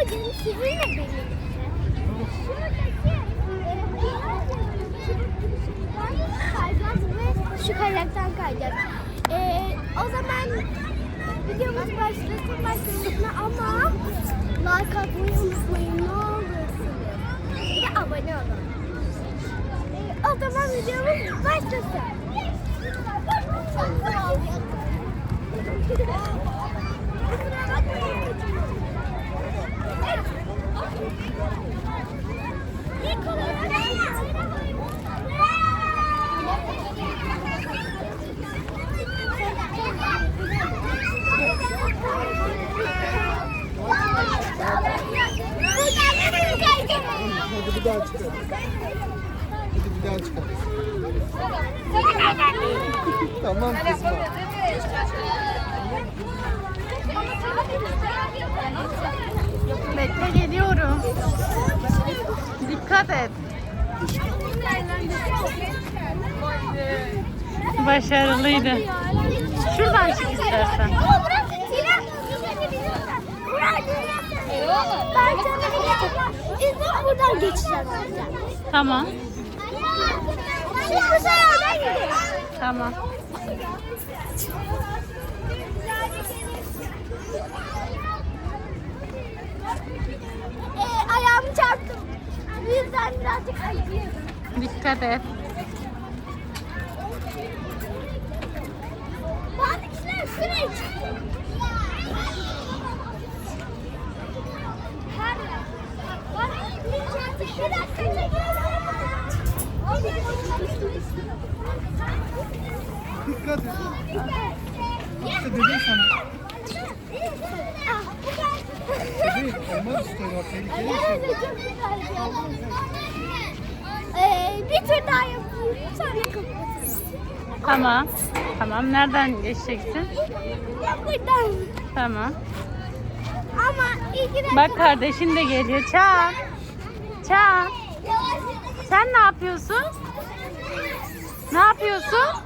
Bugün sizinle birlikte şuradaki e, şu kayaktan kayacağız. E, o zaman videomuz başlasın başlasın ama like atmayı unutmayın ne olursunuz. Bir de abone olun. E, o zaman videomuz başlasın. Hadi bir daha çıkalım. Tamam kızma. Bekle geliyorum. Dikkat et. Başarılıydı. Şuradan çık istersen. Ben sana İzin buradan geçeceğim. Tamam. Şimdi bu gidelim. Tamam. Ee, ayağımı çarptım. Bu yüzden birazcık acıyor. Dikkat et. Bazı kişiler şuraya çıkıyor. Dikkat et. İşte dedim sana. Bebeğim olmaz işte bak tehlikeli bir şey. Ee, bir tur daha yapayım. Sonra. Tamam. Tamam. Nereden geçeceksin? Buradan. Tamam. Ama. Bak kardeşin de geliyor. Çağ. Çağ. Sen ne yapıyorsun? Ne yapıyorsun?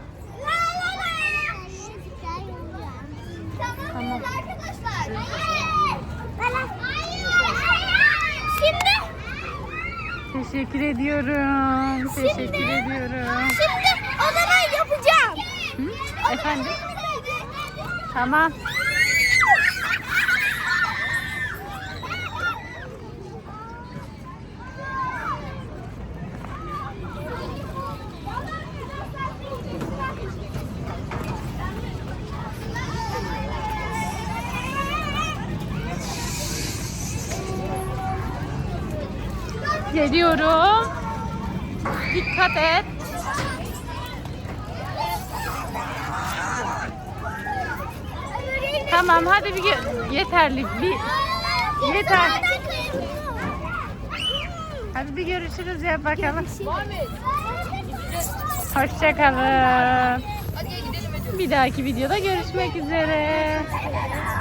Tamam. arkadaşlar. Şimdi, Teşekkür ediyorum. Teşekkür ediyorum. şimdi o zaman yapacağım. Hı? Efendim? Tamam. Geliyorum. Dikkat et. Tamam hadi bir yeterli. Bir yeter. Hadi bir görüşürüz ya bakalım. Hoşçakalın. Bir dahaki videoda görüşmek üzere.